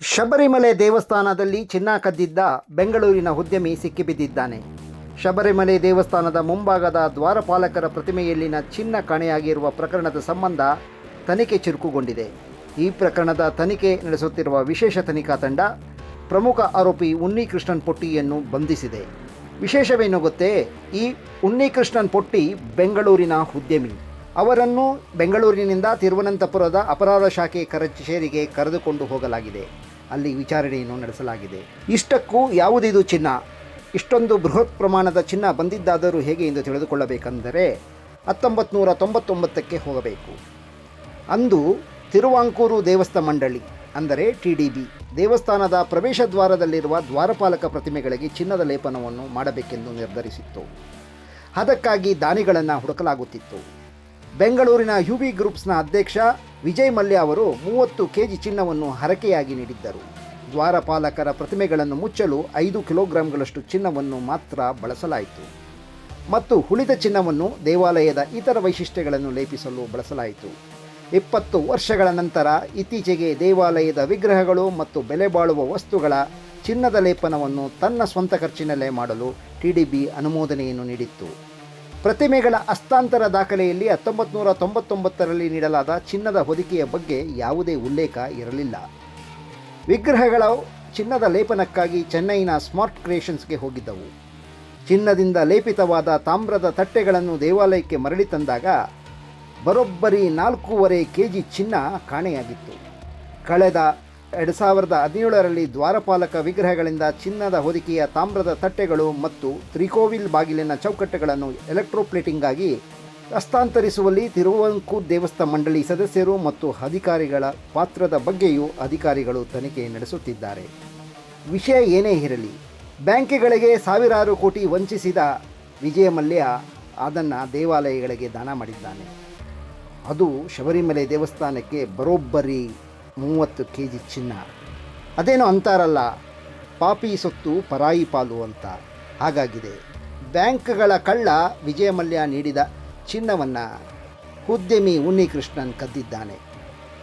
ಶಬರಿಮಲೆ ದೇವಸ್ಥಾನದಲ್ಲಿ ಚಿನ್ನ ಕದ್ದಿದ್ದ ಬೆಂಗಳೂರಿನ ಉದ್ಯಮಿ ಸಿಕ್ಕಿಬಿದ್ದಿದ್ದಾನೆ. ಶಬರಿಮಲೆ ದೇವಸ್ಥಾನದ ಮುಂಭಾಗದ ದ್ವಾರಪಾಲಕರ ಪ್ರತಿಮೆಯಲ್ಲಿನ ಚಿನ್ನ ಕಾಣೆಯಾಗಿರುವ ಪ್ರಕರಣದ ಸಂಬಂಧ ತನಿಖೆ ಚುರುಕುಗೊಂಡಿದೆ. ಈ ಪ್ರಕರಣದ ತನಿಖೆ ನಡೆಸುತ್ತಿರುವ ವಿಶೇಷ ತನಿಖಾ ತಂಡ ಪ್ರಮುಖ ಆರೋಪಿ ಉನ್ನಿಕೃಷ್ಣನ್ ಪೊಟ್ಟಿಯನ್ನು ಬಂಧಿಸಿದೆ. ವಿಶೇಷವೇನು ಗೊತ್ತೇ? ಈ ಉನ್ನಿಕೃಷ್ಣನ್ ಪೊಟ್ಟಿ ಬೆಂಗಳೂರಿನ ಉದ್ಯಮಿ. ಅವರನ್ನು ಬೆಂಗಳೂರಿನಿಂದ ತಿರುವನಂತಪುರದ ಅಪರಾಧ ಶಾಖೆ ಕಚೇರಿಗೆ ಕರೆದುಕೊಂಡು ಹೋಗಲಾಗಿದೆ. ಅಲ್ಲಿ ವಿಚಾರಣೆಯನ್ನು ನಡೆಸಲಾಗಿದೆ. ಇಷ್ಟಕ್ಕೂ ಯಾವುದಿದು ಚಿನ್ನ? ಇಷ್ಟೊಂದು ಬೃಹತ್ ಪ್ರಮಾಣದ ಚಿನ್ನ ಬಂದಿದ್ದಾದರೂ ಹೇಗೆ ಎಂದು ತಿಳಿದುಕೊಳ್ಳಬೇಕೆಂದರೆ ಹತ್ತೊಂಬತ್ತು ನೂರ ತೊಂಬತ್ತೊಂಬತ್ತಕ್ಕೆ ಹೋಗಬೇಕು. ಅಂದು ತಿರುವಾಂಕೂರು ದೇವಸ್ಥಾನ ಮಂಡಳಿ, ಅಂದರೆ ಟಿ ಡಿ ಬಿ, ದೇವಸ್ಥಾನದ ಪ್ರವೇಶ ದ್ವಾರದಲ್ಲಿರುವ ದ್ವಾರಪಾಲಕ ಪ್ರತಿಮೆಗಳಿಗೆ ಚಿನ್ನದ ಲೇಪನವನ್ನು ಮಾಡಬೇಕೆಂದು ನಿರ್ಧರಿಸಿತ್ತು. ಅದಕ್ಕಾಗಿ ದಾನಿಗಳನ್ನು ಹುಡುಕಲಾಗುತ್ತಿತ್ತು. ಬೆಂಗಳೂರಿನ ಯು ವಿ ಗ್ರೂಪ್ಸ್ನ ಅಧ್ಯಕ್ಷ ವಿಜಯ್ ಮಲ್ಯ ಅವರು ಮೂವತ್ತು ಕೆಜಿ ಚಿನ್ನವನ್ನು ಹರಕೆಯಾಗಿ ನೀಡಿದ್ದರು. ದ್ವಾರಪಾಲಕರ ಪ್ರತಿಮೆಗಳನ್ನು ಮುಚ್ಚಲು ಐದು ಕಿಲೋಗ್ರಾಂಗಳಷ್ಟು ಚಿನ್ನವನ್ನು ಮಾತ್ರ ಬಳಸಲಾಯಿತು. ಮತ್ತು ಉಳಿದ ಚಿನ್ನವನ್ನು ದೇವಾಲಯದ ಇತರ ವೈಶಿಷ್ಟ್ಯಗಳನ್ನು ಲೇಪಿಸಲು ಬಳಸಲಾಯಿತು. ಇಪ್ಪತ್ತು ವರ್ಷಗಳ ನಂತರ ಇತ್ತೀಚೆಗೆ ದೇವಾಲಯದ ವಿಗ್ರಹಗಳು ಮತ್ತು ಬೆಲೆ ಬಾಳುವ ವಸ್ತುಗಳ ಚಿನ್ನದ ಲೇಪನವನ್ನು ತನ್ನ ಸ್ವಂತ ಖರ್ಚಿನಲ್ಲೇ ಮಾಡಲು ಟಿಡಿಬಿ ಅನುಮೋದನೆಯನ್ನು ನೀಡಿತ್ತು. ಪ್ರತಿಮೆಗಳ ಹಸ್ತಾಂತರ ದಾಖಲೆಯಲ್ಲಿ ಹತ್ತೊಂಬತ್ತು ನೂರ ತೊಂಬತ್ತೊಂಬತ್ತರಲ್ಲಿ ನೀಡಲಾದ ಚಿನ್ನದ ಹೊದಿಕೆಯ ಬಗ್ಗೆ ಯಾವುದೇ ಉಲ್ಲೇಖ ಇರಲಿಲ್ಲ. ವಿಗ್ರಹಗಳ ಚಿನ್ನದ ಲೇಪನಕ್ಕಾಗಿ ಚೆನ್ನೈನ ಸ್ಮಾರ್ಟ್ ಕ್ರಿಯೇಷನ್ಸ್ಗೆ ಹೋಗಿದ್ದವು. ಚಿನ್ನದಿಂದ ಲೇಪಿತವಾದ ತಾಮ್ರದ ತಟ್ಟೆಗಳನ್ನು ದೇವಾಲಯಕ್ಕೆ ಮರಳಿ ತಂದಾಗ ಬರೋಬ್ಬರಿ ನಾಲ್ಕೂವರೆ ಕೆ ಜಿ ಚಿನ್ನ ಕಾಣೆಯಾಗಿತ್ತು. ಕಳೆದ ಎರಡು ಸಾವಿರದ ಹದಿನೇಳರಲ್ಲಿ ದ್ವಾರಪಾಲಕ ವಿಗ್ರಹಗಳಿಂದ ಚಿನ್ನದ ಹೊದಿಕೆಯ ತಾಮ್ರದ ತಟ್ಟೆಗಳು ಮತ್ತು ತ್ರಿಕೋವಿಲ್ ಬಾಗಿಲಿನ ಚೌಕಟ್ಟುಗಳನ್ನು ಎಲೆಕ್ಟ್ರೋಪ್ಲೇಟಿಂಗ್ ಆಗಿ ಹಸ್ತಾಂತರಿಸುವಲ್ಲಿ ತಿರುವಂಕೂರ್ ದೇವಸ್ಥಾನ ಮಂಡಳಿ ಸದಸ್ಯರು ಮತ್ತು ಅಧಿಕಾರಿಗಳ ಪಾತ್ರದ ಬಗ್ಗೆಯೂ ಅಧಿಕಾರಿಗಳು ತನಿಖೆ ನಡೆಸುತ್ತಿದ್ದಾರೆ. ವಿಷಯ ಏನೇ ಇರಲಿ, ಬ್ಯಾಂಕ್ಗಳಿಗೆ ಸಾವಿರಾರು ಕೋಟಿ ವಂಚಿಸಿದ ವಿಜಯ ಮಲ್ಯ ಅದನ್ನು ದೇವಾಲಯಗಳಿಗೆ ದಾನ ಮಾಡಿದ್ದಾನೆ. ಅದು ಶಬರಿಮಲೆ ದೇವಸ್ಥಾನಕ್ಕೆ ಬರೋಬ್ಬರಿ. ಮೂವತ್ತು ಕೆ ಜಿ ಚಿನ್ನ. ಅದೇನು ಅಂತಾರಲ್ಲ, ಪಾಪಿ ಸೊತ್ತು ಪರಾಯಿ ಪಾಲು ಅಂತ. ಹಾಗಾಗಿದೆ, ಬ್ಯಾಂಕ್ಗಳ ಕಳ್ಳ ವಿಜಯ ಮಲ್ಯ ನೀಡಿದ ಚಿನ್ನವನ್ನು ಉದ್ಯಮಿ ಉನ್ನಿಕೃಷ್ಣನ್ ಕದ್ದಿದ್ದಾನೆ.